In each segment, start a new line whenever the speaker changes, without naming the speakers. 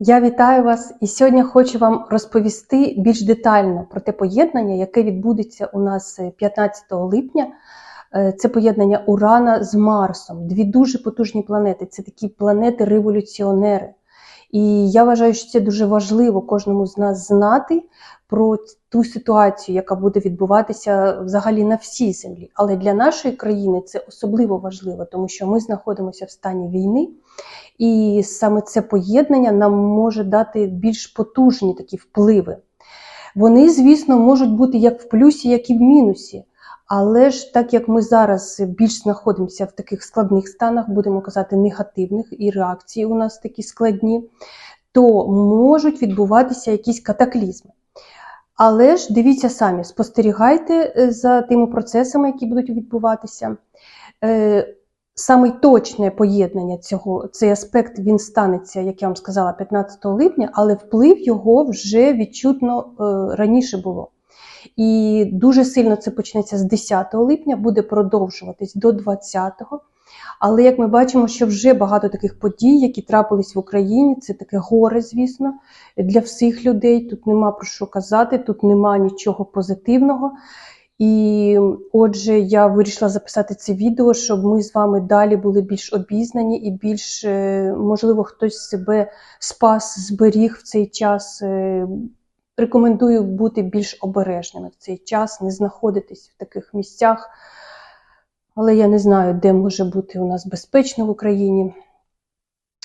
Я вітаю вас і сьогодні хочу вам розповісти більш детально про те поєднання, яке відбудеться у нас е, 15 липня. Е, Це поєднання Урана з Марсом. Дві дуже потужні планети. Це такі планети-революціонери. І я вважаю, що це дуже важливо кожному з нас знати про ту ситуацію, яка буде відбуватися взагалі на всій землі. Але для нашої країни це особливо важливо, тому що ми знаходимося в стані війни. І саме це поєднання нам може дати більш потужні такі впливи. Вони, звісно, можуть бути як в плюсі, як і в мінусі. Але ж так як ми зараз більш знаходимося в таких складних станах, будемо казати, негативних, і реакції у нас такі складні, то можуть відбуватися якісь катаклізми. Але ж дивіться самі, спостерігайте е, за тими процесами, які будуть відбуватися. Е, Саме точне поєднання цього, цей аспект він станеться, як я вам сказала, 15 липня, але вплив його вже відчутно е, раніше було. І дуже сильно це почнеться з 10 липня, буде продовжуватись до 20-го. Але як ми бачимо, що вже багато таких подій, які трапились в Україні, це таке горе, звісно, для всіх людей. Тут нема про що казати, тут нема нічого позитивного. І отже, я вирішила записати це відео, щоб ми з вами далі були більш обізнані і більш, е, можливо, хтось себе спас, зберіг в цей час. Рекомендую бути більш обережними в цей час, не знаходитись в таких місцях. Але я не знаю, де може бути у нас безпечно в Україні.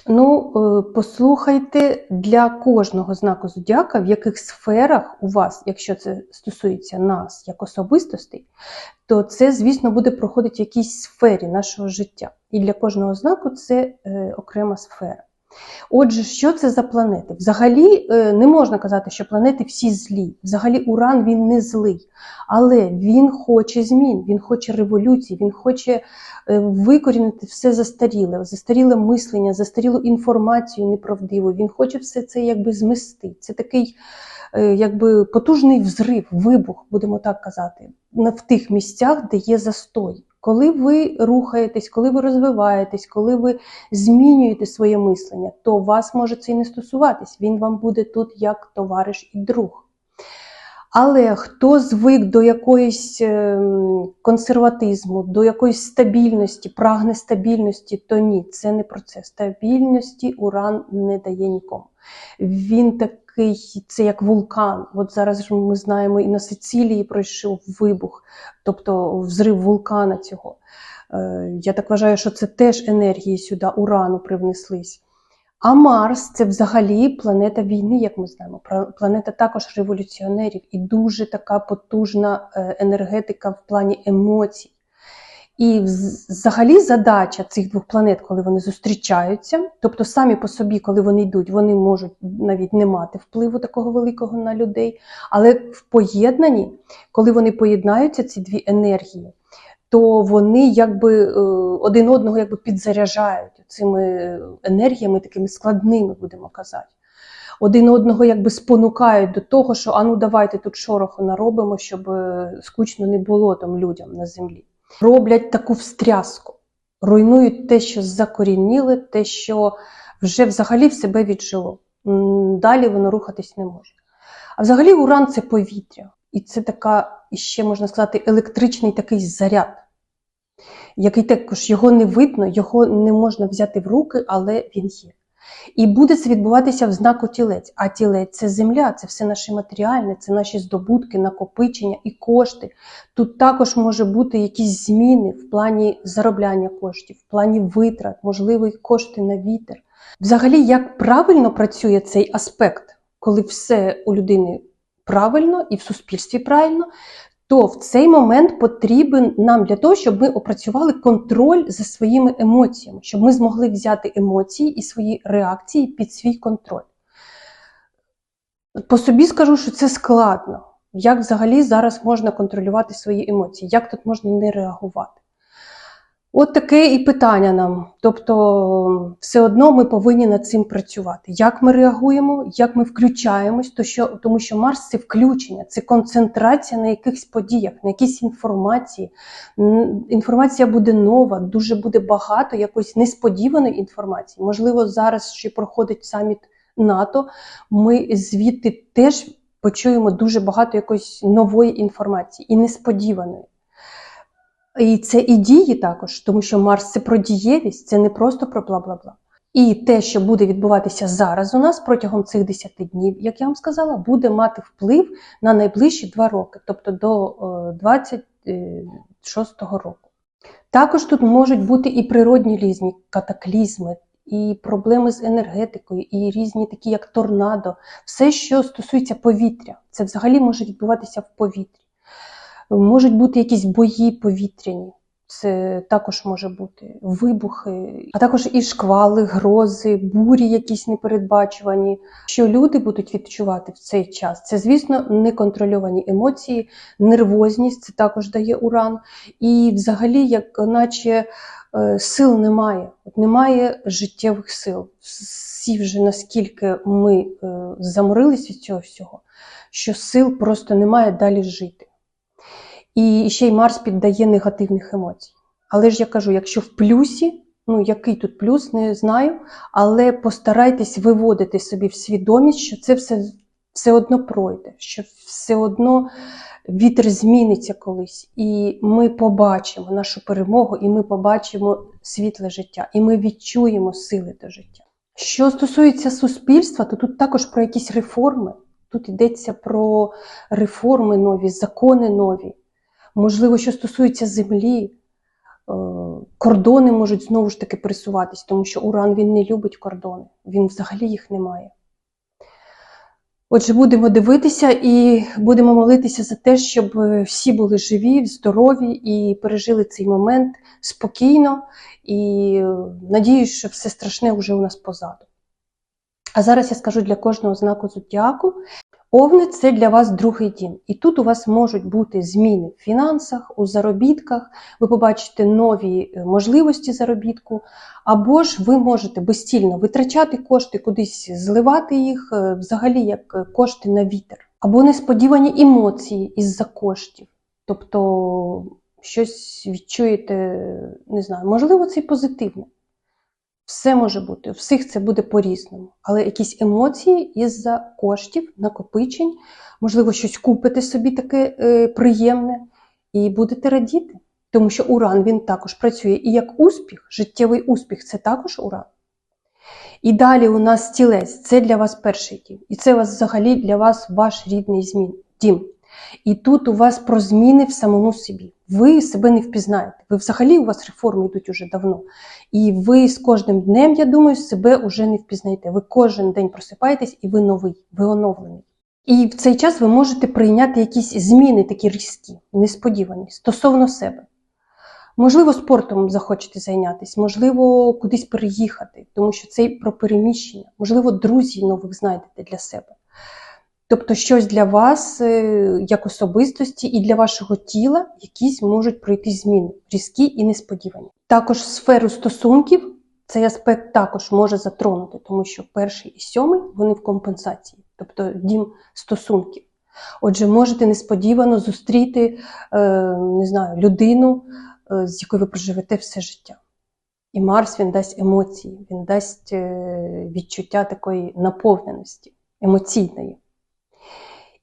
Ну, е, послухайте для кожного знаку зодіака, в яких сферах у вас, якщо це стосується нас як особистостей, то це, звісно, буде проходити в якійсь сфері нашого життя. І для кожного знаку це е, окрема сфера. Отже, що це за планети? Взагалі е, не можна казати, що планети всі злі. Взагалі, Уран він не злий, але він хоче змін, він хоче революції, він хоче е, викорінити все застаріле, застаріле мислення, застарілу інформацію неправдиву. Він хоче все це якби змести. Це такий е, якби потужний взрив, вибух, будемо так казати, в тих місцях, де є застой. Коли ви рухаєтесь, коли ви розвиваєтесь, коли ви змінюєте своє мислення, то вас може це і не стосуватись. Він вам буде тут як товариш і друг. Але хто звик до якоїсь ем, консерватизму, до якоїсь стабільності, прагне стабільності, то ні, це не про це. Стабільності Уран не дає нікому. Він такий, це як вулкан. От зараз ми знаємо, і на Сицилії пройшов вибух, тобто взрив вулкана цього. Е, Я так вважаю, що це теж енергії сюди, урану привнеслись. А Марс це взагалі планета війни, як ми знаємо. Планета також революціонерів і дуже така потужна е, енергетика в плані емоцій. І взагалі задача цих двох планет, коли вони зустрічаються, тобто самі по собі, коли вони йдуть, вони можуть навіть не мати впливу такого великого на людей. Але в поєднанні, коли вони поєднаються, ці дві енергії, то вони якби е, один одного якби підзаряджають цими енергіями, такими складними, будемо казати. Один одного якби спонукають до того, що ану давайте тут шороху наробимо, щоб е, скучно не було там людям на землі. Роблять таку встряску, руйнують те, що закорініле, те, що вже взагалі в себе віджило. Далі воно рухатись не може. А взагалі уран це повітря. І це така, іще можна сказати, електричний такий заряд, який також його не видно, його не можна взяти в руки, але він є. І буде це відбуватися в знаку тілець. А тілець це земля, це все наше матеріальне, це наші здобутки, накопичення і кошти. Тут також може бути якісь зміни в плані заробляння коштів, в плані витрат, можливо, і кошти на вітер. Взагалі, як правильно працює цей аспект, коли все у людини правильно і в суспільстві правильно, то в цей момент потрібен нам для того, щоб ми опрацювали контроль за своїми емоціями, щоб ми змогли взяти емоції і свої реакції під свій контроль. По собі скажу, що це складно. Як взагалі зараз можна контролювати свої емоції? Як тут можна не реагувати? От таке і питання нам. Тобто, все одно ми повинні над цим працювати. Як ми реагуємо, як ми включаємось, то що, тому що Марс це включення, це концентрація на якихось подіях, на якійсь інформації. Інформація буде нова, дуже буде багато якоїсь несподіваної інформації. Можливо, зараз ще проходить саміт НАТО, ми звідти теж почуємо дуже багато якоїсь нової інформації і несподіваної. І це і дії також, тому що Марс це про дієвість, це не просто про бла-бла-бла. І те, що буде відбуватися зараз у нас протягом цих 10 днів, як я вам сказала, буде мати вплив на найближчі два роки, тобто до е, 26-го року. Також тут можуть бути і природні різні катаклізми, і проблеми з енергетикою, і різні такі, як торнадо, все, що стосується повітря, це взагалі може відбуватися в повітрі. Можуть бути якісь бої повітряні, це також може бути вибухи, а також і шквали, грози, бурі, якісь непередбачувані. Що люди будуть відчувати в цей час? Це, звісно, неконтрольовані емоції, нервозність, це також дає уран. І взагалі, як наче е, сил немає, немає життєвих сил. Всі вже наскільки ми е, заморились від цього всього, що сил просто немає далі жити. І ще й Марс піддає негативних емоцій. Але ж я кажу, якщо в плюсі, ну який тут плюс, не знаю, але постарайтесь виводити собі в свідомість, що це все, все одно пройде, що все одно вітер зміниться колись, і ми побачимо нашу перемогу, і ми побачимо світле життя, і ми відчуємо сили до життя. Що стосується суспільства, то тут також про якісь реформи. Тут йдеться про реформи нові, закони нові. Можливо, що стосується землі, е, кордони можуть знову ж таки пересуватись, тому що Уран він не любить кордони, він взагалі їх не має. Отже, будемо дивитися і будемо молитися за те, щоб всі були живі, здорові і пережили цей момент спокійно. І надіюсь, що все страшне вже у нас позаду. А зараз я скажу для кожного знаку зодіаку. Овни це для вас другий дім. І тут у вас можуть бути зміни в фінансах, у заробітках, ви побачите нові е, можливості заробітку, або ж ви можете безцільно витрачати кошти, кудись зливати їх, е, взагалі як е, кошти на вітер, або несподівані емоції із-за коштів. Тобто щось відчуєте, не знаю, можливо, це і позитивне. Все може бути, у всіх це буде по-різному. Але якісь емоції із-за коштів, накопичень, можливо, щось купите собі таке е, приємне, і будете радіти. Тому що уран він також працює і як успіх, життєвий успіх це також уран. І далі у нас стілець це для вас перший дім. І це вас взагалі для вас ваш рідний змін, дім. І тут у вас про зміни в самому собі. Ви себе не впізнаєте. Ви взагалі у вас реформи йдуть уже давно. І ви з кожним днем, я думаю, себе вже не впізнаєте. Ви кожен день просипаєтесь і ви новий, ви оновлений. І в цей час ви можете прийняти якісь зміни, такі різкі, несподівані стосовно себе. Можливо, спортом захочете зайнятися, можливо, кудись переїхати, тому що це про переміщення, можливо, друзів нових знайдете для себе. Тобто, щось для вас, е, як особистості, і для вашого тіла якісь можуть пройти зміни, різкі і несподівані. Також сферу стосунків цей аспект також може затронути, тому що перший і сьомий вони в компенсації, тобто дім стосунків. Отже, можете несподівано зустріти е, не знаю, людину, е, з якою ви проживете все життя. І Марс він дасть емоції, він дасть відчуття такої наповненості, емоційної.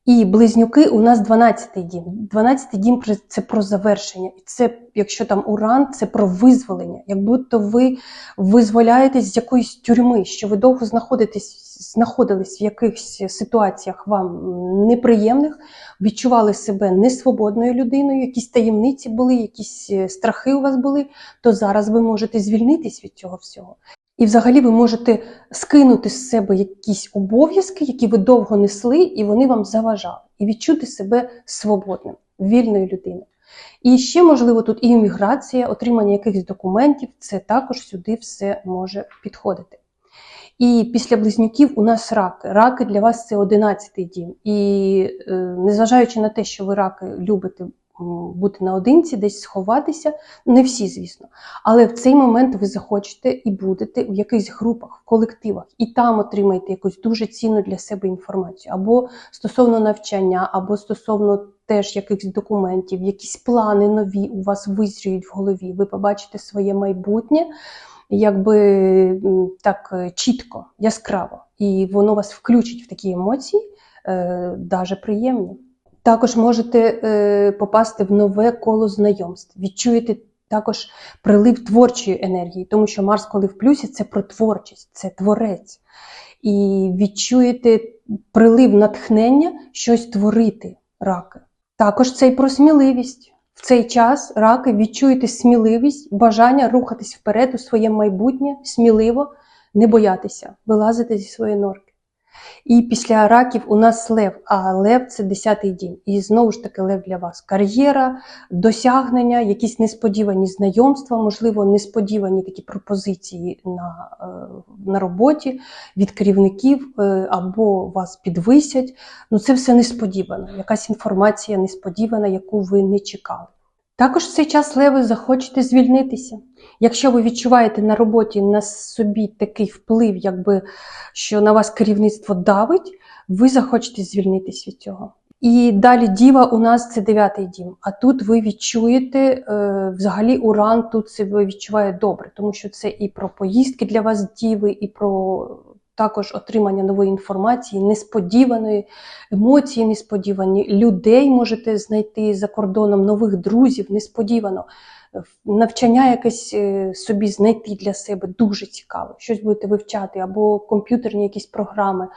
І близнюки у нас 12-й дім. 12-й дім це про завершення. І це, якщо там уран, це про визволення. Як будто ви визволяєтесь з якоїсь тюрми, що ви довго знаходитесь, знаходились в якихось ситуаціях вам неприємних, відчували себе несвободною людиною, якісь таємниці були, якісь е, страхи у вас були, то зараз ви можете звільнитись від цього всього. І взагалі ви можете скинути з себе якісь обов'язки, які ви довго несли, і вони вам заважали, і відчути себе свободним, вільною людиною. І ще, можливо, тут і імміграція, отримання якихось документів, це також сюди все може підходити. І після близнюків у нас раки. Раки для вас це 11-й дім. І е, незважаючи на те, що ви раки любите бути наодинці, десь сховатися. Не всі, звісно. Але в цей момент ви захочете і будете в якихось групах, в колективах, і там отримаєте якусь дуже цінну для себе інформацію, або стосовно навчання, або стосовно теж якихось документів, якісь плани нові у вас визріють в голові. Ви побачите своє майбутнє. якби так е, чітко, яскраво, і воно вас включить в такі емоції, е, даже приємні. Також можете е, попасти в нове коло знайомств, відчуєте також прилив творчої енергії, тому що Марс, коли в плюсі, це про творчість, це творець. І відчуєте прилив натхнення щось творити, раки. Також це і про сміливість. В цей час раки відчуєте сміливість, бажання рухатись вперед у своє майбутнє, сміливо, не боятися, вилазити зі своєї норки. І після раків у нас лев, а лев це 10-й дім. І знову ж таки лев для вас. Кар'єра, досягнення, якісь несподівані знайомства, можливо, несподівані такі пропозиції на, е, на роботі від керівників е, або вас підвисять. Ну це все несподівано, якась інформація несподівана, яку ви не чекали. Також в цей час леви захочете звільнитися. Якщо ви відчуваєте на роботі на собі такий вплив, якби що на вас керівництво давить, ви захочете звільнитись від цього. І далі діва у нас це дев'ятий дім. А тут ви відчуєте е, взагалі уран тут себе відчуває добре, тому що це і про поїздки для вас діви, і про також отримання нової інформації, несподіваної емоції, несподівані людей можете знайти за кордоном, нових друзів, несподівано. Навчання якесь е, собі знайти для себе дуже цікаве. Щось будете вивчати, або комп'ютерні якісь програми.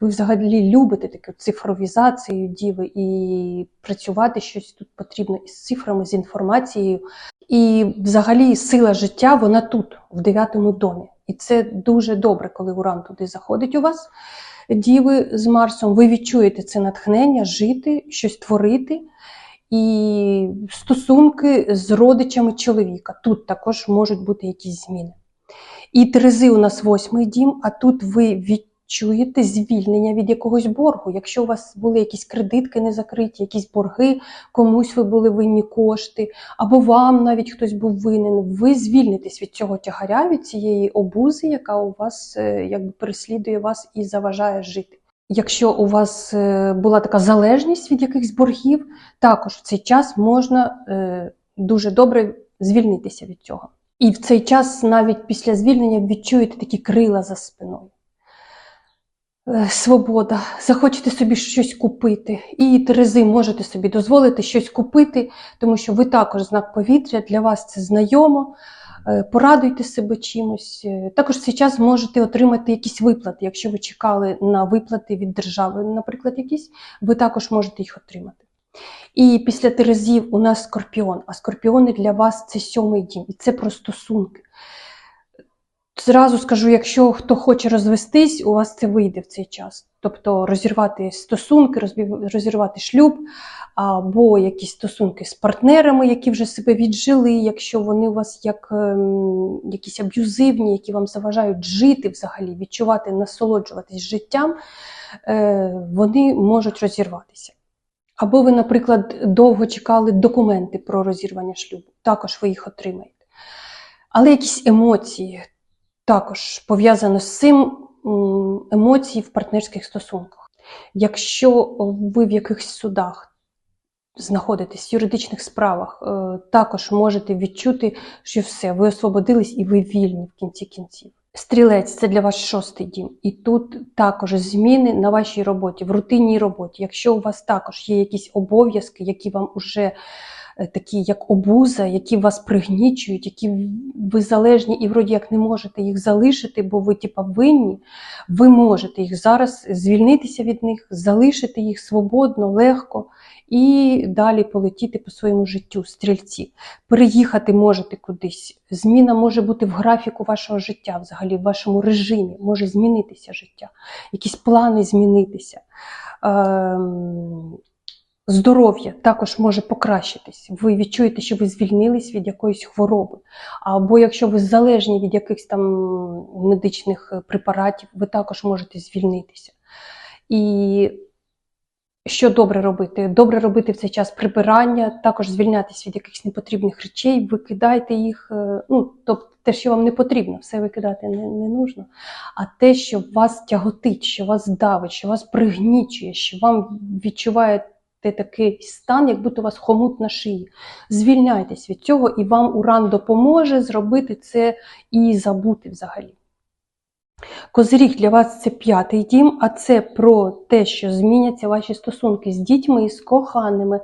Ви взагалі любите таку цифровізацію діви і працювати щось тут потрібно із цифрами, з інформацією. І взагалі сила життя вона тут, в дев'ятому домі. І це дуже добре, коли уран туди заходить у вас, діви з Марсом. Ви відчуєте це натхнення, жити, щось творити. І стосунки з родичами чоловіка. Тут також можуть бути якісь зміни. І Терези у нас восьмий дім, а тут ви відчуєте звільнення від якогось боргу. Якщо у вас були якісь кредитки не закриті, якісь борги, комусь ви були винні кошти, або вам навіть хтось був винен, ви звільнитесь від цього тягаря, від цієї обузи, яка у вас е, якби переслідує вас і заважає жити. Якщо у вас е, була така залежність від якихось боргів, також в цей час можна е, дуже добре звільнитися від цього. І в цей час, навіть після звільнення, відчуєте такі крила за спиною. Е, Свобода, захочете собі щось купити, і Терези можете собі дозволити щось купити, тому що ви також знак повітря, для вас це знайомо. Е, Порадуйте себе чимось. Е, Також час можете отримати якісь виплати. Якщо ви чекали на виплати від держави, наприклад, якісь, ви також можете їх отримати. І після Терезів у нас скорпіон, а скорпіони для вас це сьомий дім, і це про стосунки. Зразу скажу, якщо хто хоче розвестись, у вас це вийде в цей час. Тобто розірвати стосунки, розірвати шлюб, або якісь стосунки з партнерами, які вже себе віджили, якщо вони у вас як ем, якісь аб'юзивні, які вам заважають жити взагалі, відчувати, насолоджуватись життям, е, вони можуть розірватися. Або ви, наприклад, довго чекали документи про розірвання шлюбу, також ви їх отримаєте. Але якісь емоції також пов'язано з цим емоції в партнерських стосунках. Якщо ви в якихось судах знаходитесь в юридичних справах, е, також можете відчути, що все, ви освободились і ви вільні в кінці кінців. Стрілець це для вас шостий дім. І тут також зміни на вашій роботі, в рутинній роботі. Якщо у вас також є якісь обов'язки, які вам уже такі як обуза, які вас пригнічують, які ви залежні і вроді як не можете їх залишити, бо ви типа винні, ви можете їх зараз звільнитися від них, залишити їх свободно, легко і далі полетіти по своєму життю, стрільці. Переїхати можете кудись. Зміна може бути в графіку вашого життя, взагалі в вашому режимі, може змінитися життя, якісь плани змінитися. Здоров'я також може покращитись. Ви відчуєте, що ви звільнились від якоїсь хвороби. Або якщо ви залежні від якихось там медичних е, препаратів, ви також можете звільнитися. І що добре робити? Добре робити в цей час прибирання, також звільнятися від якихось непотрібних речей, викидайте їх. е, Ну, тобто те, що вам не потрібно, все викидати не, не нужно. А те, що вас тяготить, що вас давить, що вас пригнічує, що вам відчуває такий стан, як будто у вас хомут на шиї. Звільняйтесь від цього, і вам уран допоможе зробити це і забути взагалі. Козиріг для вас це п'ятий дім, а це про те, що зміняться ваші стосунки з дітьми, і з коханими.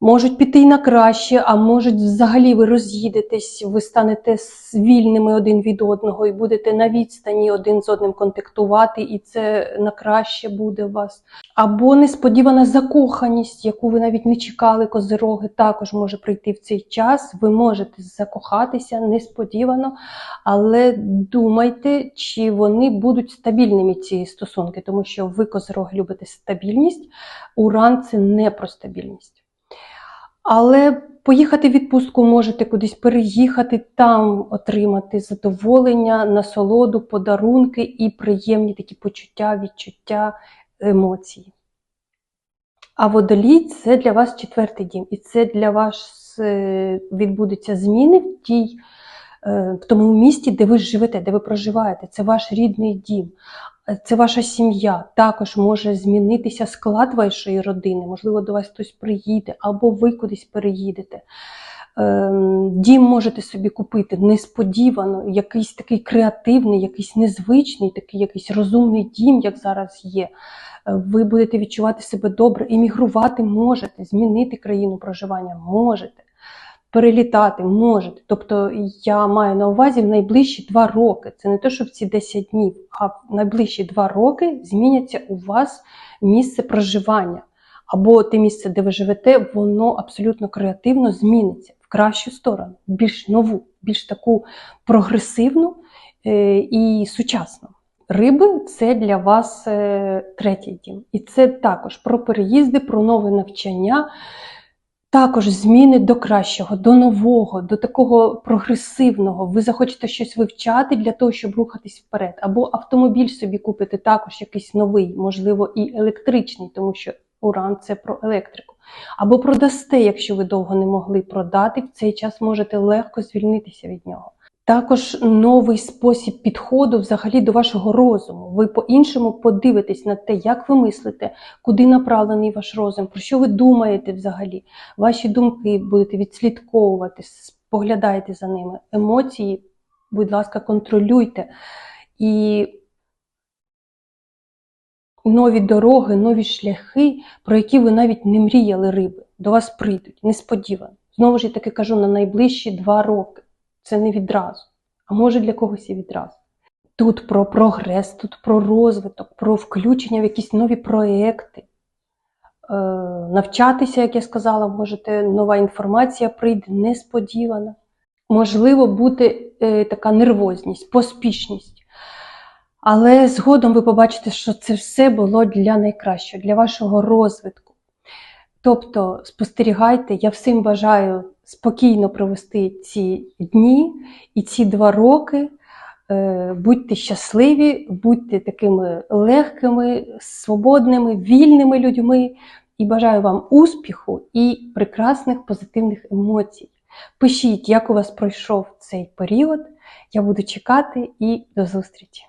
Можуть піти й на краще, а можуть взагалі ви роз'їдетесь, ви станете вільними один від одного і будете на відстані один з одним контактувати, і це на краще буде у вас. Або несподівана закоханість, яку ви навіть не чекали, козироги, також може прийти в цей час. Ви можете закохатися несподівано, але думайте, чи вони будуть стабільними ці стосунки, тому що ви, козироги, любите стабільність. Уран це не про стабільність. Але поїхати в відпустку можете кудись переїхати, там отримати задоволення, насолоду, подарунки і приємні такі почуття, відчуття, емоції. А водолій це для вас четвертий дім, і це для вас е, відбудуться зміни в тій, е, в тому місті, де ви живете, де ви проживаєте. Це ваш рідний дім, це ваша сім'я. Також може змінитися склад вашої родини. Можливо, до вас хтось приїде, або ви кудись переїдете. Ем, Дім можете собі купити несподівано, якийсь такий креативний, якийсь незвичний, такий якийсь розумний дім, як зараз є. Е, Ви будете відчувати себе добре, емігрувати можете, змінити країну проживання можете, перелітати можете. Тобто я маю на увазі в найближчі два роки. Це не те, що в ці 10 днів, а в найближчі два роки зміняться у вас місце проживання. Або те місце, де ви живете, воно абсолютно креативно зміниться в кращу сторону, більш нову, більш таку прогресивну е, і сучасну. Риби це для вас е, третій дім. І це також про переїзди, про нове навчання, також зміни до кращого, до нового, до такого прогресивного. Ви захочете щось вивчати для того, щоб рухатись вперед. Або автомобіль собі купити також якийсь новий, можливо, і електричний, тому що уран це про електрику. Або продасте, якщо ви довго не могли продати, в цей час можете легко звільнитися від нього. Також новий спосіб підходу взагалі до вашого розуму. Ви по-іншому подивитесь на те, як ви мислите, куди направлений ваш розум, про що ви думаєте взагалі. Ваші думки будете відслідковувати, споглядайте за ними. Емоції, будь ласка, контролюйте. І нові дороги, нові шляхи, про які ви навіть не мріяли риби, до вас прийдуть несподівано. Знову ж я таки кажу, на найближчі два роки. Це не відразу, а може для когось і відразу. Тут про прогрес, тут про розвиток, про включення в якісь нові проекти. Е, навчатися, як я сказала, можете, нова інформація прийде несподівана. Можливо, бути е, така нервозність, поспішність. Але згодом ви побачите, що це все було для найкращого, для вашого розвитку. Тобто спостерігайте, я всім бажаю спокійно провести ці дні і ці два роки. Е, Будьте щасливі, будьте такими легкими, свободними, вільними людьми. І бажаю вам успіху і прекрасних позитивних емоцій. Пишіть, як у вас пройшов цей період. Я буду чекати і до зустрічі!